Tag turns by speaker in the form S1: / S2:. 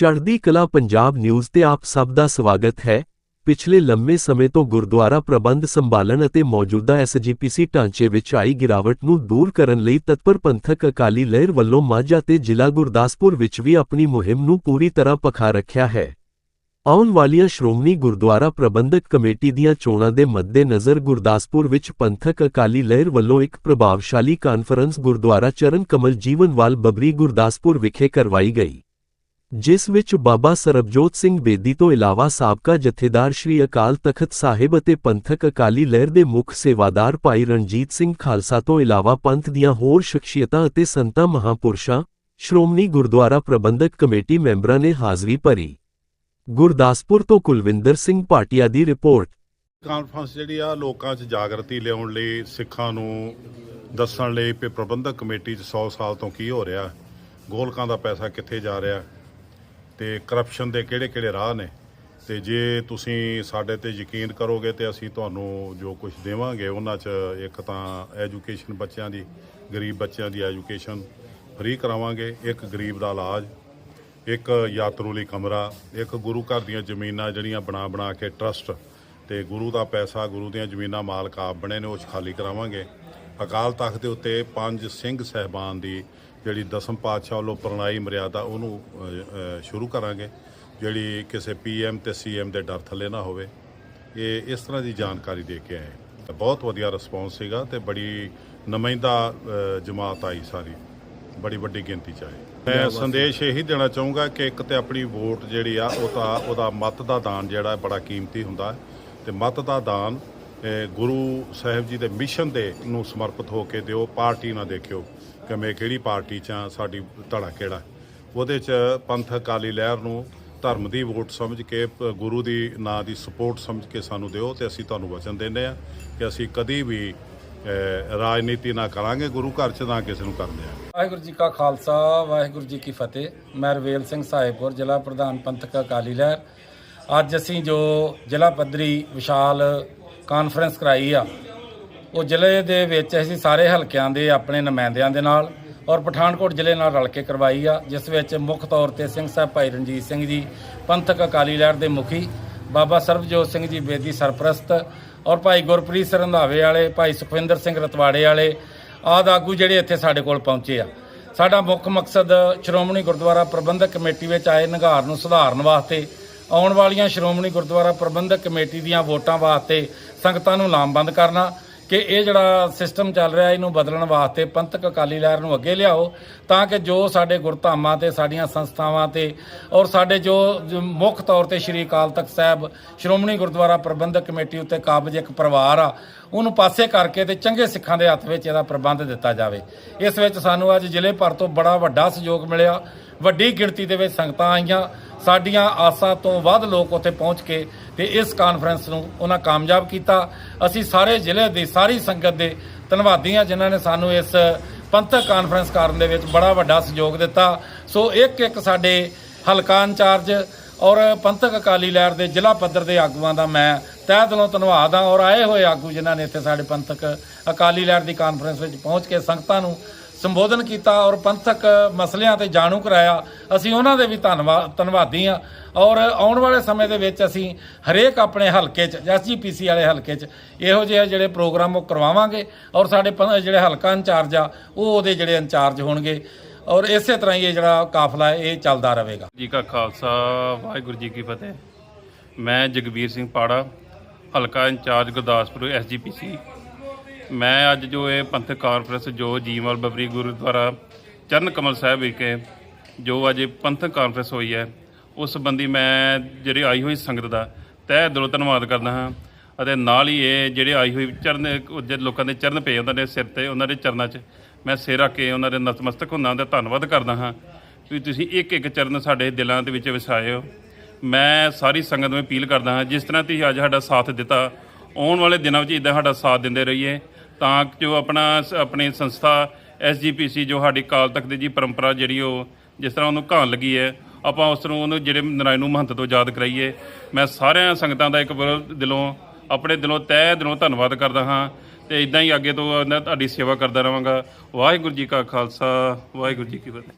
S1: ਚੜ੍ਹਦੀ ਕਲਾ ਪੰਜਾਬ ਨਿਊਜ਼ ਤੇ ਆਪ ਸਭ ਦਾ ਸਵਾਗਤ ਹੈ। ਪਿਛਲੇ ਲੰਮੇ ਸਮੇਂ ਤੋਂ ਗੁਰਦੁਆਰਾ ਪ੍ਰਬੰਧ ਸੰਭਾਲਣ ਅਤੇ ਮੌਜੂਦਾ ਐਸਜੀਪੀਸੀ ਢਾਂਚੇ ਵਿੱਚ ਆਈ ਗਿਰਾਵਟ ਨੂੰ ਦੂਰ ਕਰਨ ਲਈ ਤਤਪਰ ਪੰਥਕ ਅਕਾਲੀ ਲਹਿਰ ਵੱਲੋਂ ਮਾਝਾ ਤੇ ਜ਼ਿਲ੍ਹਾ ਗੁਰਦਾਸਪੁਰ ਵਿੱਚ ਵੀ ਆਪਣੀ ਮੁਹਿੰਮ ਨੂੰ ਪੂਰੀ ਤਰ੍ਹਾਂ ਪਖਾ ਰੱਖਿਆ ਹੈ। ਆਉਣ ਵਾਲੀਆਂ ਸ਼੍ਰੋਮਣੀ ਗੁਰਦੁਆਰਾ ਪ੍ਰਬੰਧਕ ਕਮੇਟੀ ਦੀਆਂ ਚੋਣਾਂ ਦੇ ਮੱਦੇਨਜ਼ਰ ਗੁਰਦਾਸਪੁਰ ਵਿੱਚ ਪੰਥਕ ਅਕਾਲੀ ਲਹਿਰ ਵੱਲੋਂ ਇੱਕ ਪ੍ਰਭਾਵਸ਼ਾਲੀ ਕਾਨਫਰੰਸ ਗੁਰਦੁਆਰਾ ਚਰਨ ਕਮਲ ਜੀਵਨਵਾਲ ਬਬਰੀ ਗੁਰਦਾਸਪੁਰ ਵਿਖੇ ਕਰਵਾਈ ਗਈ। ਜਿਸ ਵਿੱਚ ਬਾਬਾ ਸਰਬਜੋਤ ਸਿੰਘ ਬੇਦੀ ਤੋਂ ਇਲਾਵਾ ਸਾਬਕਾ ਜਥੇਦਾਰ ਸ਼੍ਰੀ ਅਕਾਲ ਤਖਤ ਸਾਹਿਬ ਅਤੇ ਪੰਥਕ ਅਕਾਲੀ ਲਹਿਰ ਦੇ ਮੁੱਖ ਸੇਵਾਦਾਰ ਭਾਈ ਰਣਜੀਤ ਸਿੰਘ ਖਾਲਸਾ ਤੋਂ ਇਲਾਵਾ ਪੰਥ ਦੀਆਂ ਹੋਰ ਸ਼ਖਸੀਅਤਾਂ ਅਤੇ ਸੰਤਾਂ ਮਹਾਪੁਰਸ਼ਾਂ, ਸ਼੍ਰੋਮਣੀ ਗੁਰਦੁਆਰਾ ਪ੍ਰਬੰਧਕ ਕਮੇਟੀ ਮੈਂਬਰਾਂ ਨੇ ਹਾਜ਼ਰੀ ਭਰੀ। ਗੁਰਦਾਸਪੁਰ ਤੋਂ ਕੁਲਵਿੰਦਰ ਸਿੰਘ ਭਾਟੀਆ ਦੀ ਰਿਪੋਰਟ।
S2: ਕਾਨਫਰੰਸ ਜਿਹੜੀ ਆ, ਲੋਕਾਂ 'ਚ ਜਾਗਰਤੀ ਲਿਆਉਣ ਲਈ, ਸਿੱਖਾਂ ਨੂੰ ਦੱਸਣ ਲਈ ਕਿ ਪ੍ਰਬੰਧਕ ਕਮੇਟੀ 'ਚ 100 ਸਾਲ ਤੋਂ ਕੀ ਹੋ ਰਿਹਾ, ਗੋਲਕਾਂ ਦਾ ਪੈਸਾ ਕਿੱਥੇ ਜਾ ਰਿਹਾ ਤੇ ਕਰਪਸ਼ਨ ਦੇ ਕਿਹੜੇ-ਕਿਹੜੇ ਰਾਹ ਨੇ? ਤੇ ਜੇ ਤੁਸੀਂ ਸਾਡੇ ਤੇ ਯਕੀਨ ਕਰੋਗੇ ਤੇ ਅਸੀਂ ਤੁਹਾਨੂੰ ਜੋ ਕੁਝ ਦੇਵਾਂਗੇ, ਉਹਨਾਂ 'ਚ ਇੱਕ ਤਾਂ ਐਜੂਕੇਸ਼ਨ ਬੱਚਿਆਂ ਦੀ, ਗਰੀਬ ਬੱਚਿਆਂ ਦੀ ਐਜੂਕੇਸ਼ਨ ਫ੍ਰੀ ਕਰਾਵਾਂਗੇ, ਇੱਕ ਗਰੀਬ ਦਾ ਇਲਾਜ, ਇੱਕ ਯਾਤਰੂ ਲਈ ਕਮਰਾ, ਇੱਕ ਗੁਰੂ ਘਰ ਦੀਆਂ ਜ਼ਮੀਨਾਂ ਜਿਹੜੀਆਂ ਬਣਾ ਬਣਾ ਕੇ ਟਰਸਟ ਤੇ ਗੁਰੂ ਦਾ ਪੈਸਾ, ਗੁਰੂ ਦੀਆਂ ਜ਼ਮੀਨਾਂ ਮਾਲਕ ਆਪ ਬਣੇ ਨੇ, ਉਹ 'ਚ ਖਾਲੀ ਕਰਾਵਾਂਗੇ। ਅਕਾਲ ਤਖਤ ਦੇ ਉੱਤੇ ਪੰਜ ਸਿੰਘ ਸਹਿਬਾਨ ਦੀ ਜਿਹੜੀ ਦਸਮ ਪਾਤਸ਼ਾਹ ਵੱਲੋਂ ਪ੍ਰਣਾਈ ਮਰਿਆਦਾ ਉਹਨੂੰ ਸ਼ੁਰੂ ਕਰਾਂਗੇ ਜਿਹੜੀ ਕਿਸੇ ਪੀਐਮ ਤੇ ਸੀਐਮ ਦੇ ਡਰ ਥੱਲੇ ਨਾ ਹੋਵੇ। ਇਹ ਇਸ ਤਰ੍ਹਾਂ ਦੀ ਜਾਣਕਾਰੀ ਦੇ ਕੇ ਆਏ ਤਾਂ ਬਹੁਤ ਵਧੀਆ ਰਿਸਪੌਂਸ ਸੀਗਾ ਤੇ ਬੜੀ ਨੁਮਾਇੰਦਾ ਜਮਾਤ ਆਈ ਸਾਰੀ। ਬੜੀ ਵੱਡੀ ਗਿਣਤੀ ਚ ਆਏ। ਮੈਂ ਸੰਦੇਸ਼ ਇਹੀ ਦੇਣਾ ਚਾਹੂੰਗਾ ਕਿ ਇੱਕ ਤੇ ਆਪਣੀ ਵੋਟ ਜਿਹੜੀ ਆ ਉਹ ਤਾਂ ਉਹਦਾ ਮਤ ਦਾ ਦਾਨ ਜਿਹੜਾ ਬੜਾ ਕੀਮਤੀ ਹੁੰਦਾ ਤੇ ਮਤ ਦਾ ਦਾਨ ਗੁਰੂ ਸਾਹਿਬ ਜੀ ਦੇ ਮਿਸ਼ਨ ਦੇ ਨੂੰ ਸਮਰਪਿਤ ਹੋ ਕੇ ਦਿਓ, ਪਾਰਟੀ ਨਾ ਦੇਖਿਓ ਕਿ ਮੈਂ ਕਿਹੜੀ ਪਾਰਟੀ ਚ ਆ ਸਾਡੀ ਧੜਾ ਕਿਹੜਾ ਉਹਦੇ ਚ ਪੰਥ ਅਕਾਲੀ ਲਹਿਰ ਨੂੰ ਧਰਮ ਦੀ ਵੋਟ ਸਮਝ ਕੇ ਗੁਰੂ ਦੀ ਨਾਂ ਦੀ ਸਪੋਰਟ ਸਮਝ ਕੇ ਸਾਨੂੰ ਦਿਓ ਤੇ ਅਸੀਂ ਤੁਹਾਨੂੰ ਵਚਨ ਦਿੰਦੇ ਆ ਕਿ ਅਸੀਂ ਕਦੀ ਵੀ ਰਾਜਨੀਤੀ ਨਾ ਕਰਾਂਗੇ, ਗੁਰੂ ਘਰ ਚ ਨਾ ਕਿਸੇ ਨੂੰ ਕਰਦੇ ਆ
S3: ਵਾਹਿਗੁਰੂ ਜੀ ਕਾ ਖਾਲਸਾ, ਵਾਹਿਗੁਰੂ ਜੀ ਕੀ ਫਤਿਹ। ਮੈਂ ਰਵੇਲ ਸਿੰਘ ਸਾਹਿਬਪੁਰ ਜ਼ਿਲ੍ਹਾ ਪ੍ਰਧਾਨ ਪੰਥਕ ਅਕਾਲੀ ਲਹਿਰ। ਅੱਜ ਅਸੀਂ ਜੋ ਜ਼ਿਲ੍ਹਾ ਪੱਧਰੀ ਵਿਸ਼ਾਲ ਕਾਨਫਰੰਸ ਕਰਾਈ ਆ। ਉਹ ਜ਼ਿਲ੍ਹੇ ਦੇ ਵਿੱਚ ਅਸੀਂ ਸਾਰੇ ਹਲਕਿਆਂ ਦੇ ਆਪਣੇ ਨੁਮਾਇੰਦਿਆਂ ਦੇ ਨਾਲ ਔਰ ਪਠਾਨਕੋਟ ਜ਼ਿਲ੍ਹੇ ਨਾਲ ਰਲ ਕੇ ਕਰਵਾਈ ਆ, ਜਿਸ ਵਿੱਚ ਮੁੱਖ ਤੌਰ ਤੇ ਸਿੰਘ ਸਾਹਿਬ ਭਾਈ ਰਣਜੀਤ ਸਿੰਘ ਜੀ, ਪੰਥਕ ਅਕਾਲੀ ਲਹਿਰ ਦੇ ਮੁਖੀ ਬਾਬਾ ਸਰਬਜੋਤ ਸਿੰਘ ਜੀ ਬੇਦੀ ਸਰਪ੍ਰਸਤ ਔਰ ਭਾਈ ਗੁਰਪ੍ਰੀਤ ਸਿੰਘ ਰੰਧਾਵੇ ਵਾਲੇ, ਭਾਈ ਸੁਖਵਿੰਦਰ ਸਿੰਘ ਰਤਵਾੜੇ ਵਾਲੇ, ਆਦ ਆਗੂ ਜਿਹੜੇ ਇੱਥੇ ਸਾਡੇ ਕੋਲ ਪਹੁੰਚੇ ਆ। ਸਾਡਾ ਮੁੱਖ ਮਕਸਦ ਸ਼੍ਰੋਮਣੀ ਗੁਰਦੁਆਰਾ ਪ੍ਰਬੰਧਕ ਕਮੇਟੀ ਵਿੱਚ ਆਏ ਨਿਗਾਰ ਨੂੰ ਸੁਧਾਰਨ ਵਾਸਤੇ ਆਉਣ ਵਾਲੀਆਂ ਸ਼੍ਰੋਮਣੀ ਗੁਰਦੁਆਰਾ ਪ੍ਰਬੰਧਕ ਕਮੇਟੀ ਦੀਆਂ ਵੋਟਾਂ ਵਾਸਤੇ ਸੰਗਤਾਂ ਨੂੰ ਲਾਮਬੰਦ ਕਰਨਾ ਕਿ ਇਹ ਜਿਹੜਾ ਸਿਸਟਮ ਚੱਲ ਰਿਹਾ, ਇਹਨੂੰ ਬਦਲਣ ਵਾਸਤੇ ਪੰਥਕ ਅਕਾਲੀ ਲਹਿਰ ਨੂੰ ਅੱਗੇ ਲਿਆਓ, ਤਾਂ ਕਿ ਜੋ ਸਾਡੇ ਗੁਰਧਾਮਾਂ ਤੇ, ਸਾਡੀਆਂ ਸੰਸਥਾਵਾਂ ਤੇ ਔਰ ਸਾਡੇ ਜੋ ਮੁੱਖ ਤੌਰ ਤੇ ਸ਼੍ਰੀ ਅਕਾਲ ਤਖਤ ਸਾਹਿਬ, ਸ਼੍ਰੋਮਣੀ ਗੁਰਦੁਆਰਾ ਪ੍ਰਬੰਧਕ ਕਮੇਟੀ ਉੱਤੇ ਕਾਬਜ ਇੱਕ ਪਰਿਵਾਰ ਆ, ਉਹਨੂੰ ਪਾਸੇ ਕਰਕੇ ਤੇ ਚੰਗੇ ਸਿੱਖਾਂ ਦੇ ਹੱਥ ਵਿੱਚ ਇਹਦਾ ਪ੍ਰਬੰਧ ਦਿੱਤਾ ਜਾਵੇ। ਇਸ ਵਿੱਚ ਸਾਨੂੰ ਅੱਜ ਜ਼ਿਲ੍ਹੇ ਭਰ ਤੋਂ ਬੜਾ ਵੱਡਾ ਸਹਿਯੋਗ ਮਿਲਿਆ। ਵੱਡੀ ਗਿਣਤੀ ਦੇ ਵਿੱਚ ਸੰਗਤਾਂ ਆਈਆਂ। ਸਾਡੀਆਂ ਆਸਾਂ ਤੋਂ ਵੱਧ ਲੋਕ ਉੱਥੇ ਪਹੁੰਚ ਕੇ ਤੇ ਇਸ ਕਾਨਫਰੰਸ ਨੂੰ ਉਹਨਾਂ ਕਾਮਯਾਬ ਕੀਤਾ। ਅਸੀਂ ਸਾਰੇ ਜ਼ਿਲ੍ਹੇ ਦੀ, ਸਾਰੀ ਸੰਗਤ ਦੇ ਧੰਨਵਾਦੀ ਹਾਂ ਜਿਨ੍ਹਾਂ ਨੇ ਸਾਨੂੰ ਇਸ ਪੰਥਕ ਕਾਨਫਰੰਸ ਕਰਨ ਦੇ ਵਿੱਚ ਬੜਾ ਵੱਡਾ ਸਹਿਯੋਗ ਦਿੱਤਾ। ਸੋ ਇੱਕ ਇੱਕ ਸਾਡੇ ਹਲਕਾ ਇੰਚਾਰਜ ਔਰ ਪੰਥਕ ਅਕਾਲੀ ਲਹਿਰ ਦੇ ਜ਼ਿਲ੍ਹਾ ਪੱਧਰ ਦੇ ਆਗੂਆਂ ਦਾ ਮੈਂ ਤਹਿ ਦਿਲੋਂ ਧੰਨਵਾਦ ਹਾਂ ਔਰ ਆਏ ਹੋਏ ਆਗੂ ਜਿਨ੍ਹਾਂ ਨੇ ਇੱਥੇ ਸਾਡੇ ਪੰਥਕ ਅਕਾਲੀ ਲਹਿਰ ਦੀ ਕਾਨਫਰੰਸ ਵਿੱਚ ਪਹੁੰਚ ਕੇ ਸੰਗਤਾਂ ਨੂੰ ਸੰਬੋਧਨ ਕੀਤਾ ਔਰ ਪੰਥਕ ਮਸਲਿਆਂ ਤੇ ਜਾਣੂ ਕਰਾਇਆ। ਅਸੀਂ ਉਹਨਾਂ ਦੇ ਵੀ ਧੰਨਵਾਦ ਧੰਨਵਾਦੀ ਹਾਂ। ਔਰ ਆਉਣ ਵਾਲੇ ਸਮੇਂ ਦੇ ਵਿੱਚ ਅਸੀਂ ਹਰੇਕ ਆਪਣੇ ਹਲਕੇ 'ਚ ਐਸਜੀਪੀਸੀ ਵਾਲੇ ਹਲਕੇ 'ਚ ਇਹੋ ਜਿਹੇ ਜਿਹੜੇ ਪ੍ਰੋਗਰਾਮ ਉਹ ਕਰਵਾਵਾਂਗੇ ਔਰ ਸਾਡੇ ਪੰ- ਜਿਹੜੇ ਹਲਕਾ ਇੰਚਾਰਜ ਆ, ਉਹ ਉਹਦੇ ਜਿਹੜੇ ਇੰਚਾਰਜ ਹੋਣਗੇ। ਔਰ ਇਸੇ ਤਰ੍ਹਾਂ ਹੀ ਇਹ ਜਿਹੜਾ ਕਾਫਲਾ ਹੈ, ਇਹ ਚੱਲਦਾ ਰਹੇਗਾ।
S4: ਜੀ ਕਾ ਖਾਲਸਾ, ਵਾਹਿਗੁਰੂ ਜੀ ਕੀ ਫਤਿਹ। ਮੈਂ ਜਗਬੀਰ ਸਿੰਘ ਪਾੜਾ, ਹਲਕਾ ਇੰਚਾਰਜ ਗੁਰਦਾਸਪੁਰ ਐਸਜੀਪੀਸੀ ਮੈਂ ਅੱਜ ਜੋ ਇਹ ਪੰਥਕ ਕਾਨਫਰੰਸ ਜੋ ਜੀਵਾਲ ਬਬਰੀ ਗੁਰਦੁਆਰਾ ਚਰਨ ਕਮਲ ਸਾਹਿਬ ਵਿਖੇ ਜੋ ਅੱਜ ਪੰਥਕ ਕਾਨਫਰੰਸ ਹੋਈ ਹੈ, ਉਸ ਸੰਬੰਧੀ ਮੈਂ ਜਿਹੜੀ ਆਈ ਹੋਈ ਸੰਗਤ ਦਾ ਤਹਿ ਦਿਲੋਂ ਧੰਨਵਾਦ ਕਰਦਾ ਹਾਂ ਅਤੇ ਨਾਲ ਹੀ ਇਹ ਜਿਹੜੇ ਆਈ ਹੋਈ ਚਰਨ ਜਿਹੜੇ ਲੋਕਾਂ ਦੇ ਚਰਨ ਪਏ ਉਹਨਾਂ ਦੇ ਸਿਰ ਤੇ, ਉਹਨਾਂ ਦੇ ਚਰਨਾਂ 'ਚ ਮੈਂ ਸਿਰ ਰੱਖ ਕੇ ਉਹਨਾਂ ਦੇ ਨਤਮਸਤਕ ਹੁੰਦਾ ਦਾ ਧੰਨਵਾਦ ਕਰਦਾ ਹਾਂ ਵੀ ਤੁਸੀਂ ਇੱਕ ਇੱਕ ਚਰਨ ਸਾਡੇ ਦਿਲਾਂ ਦੇ ਵਿੱਚ ਵਸਾਏ ਹੋ। ਮੈਂ ਸਾਰੀ ਸੰਗਤ ਨੂੰ ਅਪੀਲ ਕਰਦਾ ਹਾਂ, ਜਿਸ ਤਰ੍ਹਾਂ ਤੁਸੀਂ ਅੱਜ ਸਾਡਾ ਸਾਥ ਦਿੱਤਾ, ਆਉਣ ਵਾਲੇ ਦਿਨਾਂ ਵਿੱਚ ਇਦਾਂ ਸਾਡਾ ਸਾਥ ਦਿੰਦੇ ਰਹੀਏ। ਤਾਂ ਜੋ ਆਪਣਾ ਆਪਣੀ ਸੰਸਥਾ ਐਸਜੀਪੀਸੀ ਜੋ ਸਾਡੀ ਕਾਲ ਤੱਕ ਦੀ ਜੀ ਪਰੰਪਰਾ ਜਿਹੜੀ ਉਹ ਜਿਸ ਤਰ੍ਹਾਂ ਉਹਨੂੰ ਘਾਣ ਲੱਗੀ ਹੈ, ਆਪਾਂ ਉਸ ਨੂੰ ਉਹਨੂੰ ਜਿਹੜੇ ਨਰਾਇਣ ਮਹੰਤ ਤੋਂ ਯਾਦ ਕਰਾਈਏ। ਮੈਂ ਸਾਰਿਆਂ ਸੰਗਤਾਂ ਦਾ ਇੱਕ ਵਾਰ ਦਿਲੋਂ, ਆਪਣੇ ਦਿਲੋਂ ਤਹਿ ਦਿਲੋਂ ਧੰਨਵਾਦ ਕਰਦਾ ਹਾਂ ਤੇ ਇਦਾਂ ਹੀ ਅੱਗੇ ਤੋਂ ਤੁਹਾਡੀ ਸੇਵਾ ਕਰਦਾ ਰਹਾਂਗਾ। ਵਾਹਿਗੁਰੂ ਜੀ ਕਾ ਖਾਲਸਾ, ਵਾਹਿਗੁਰੂ ਜੀ ਕੀ ਫਤਿਹ।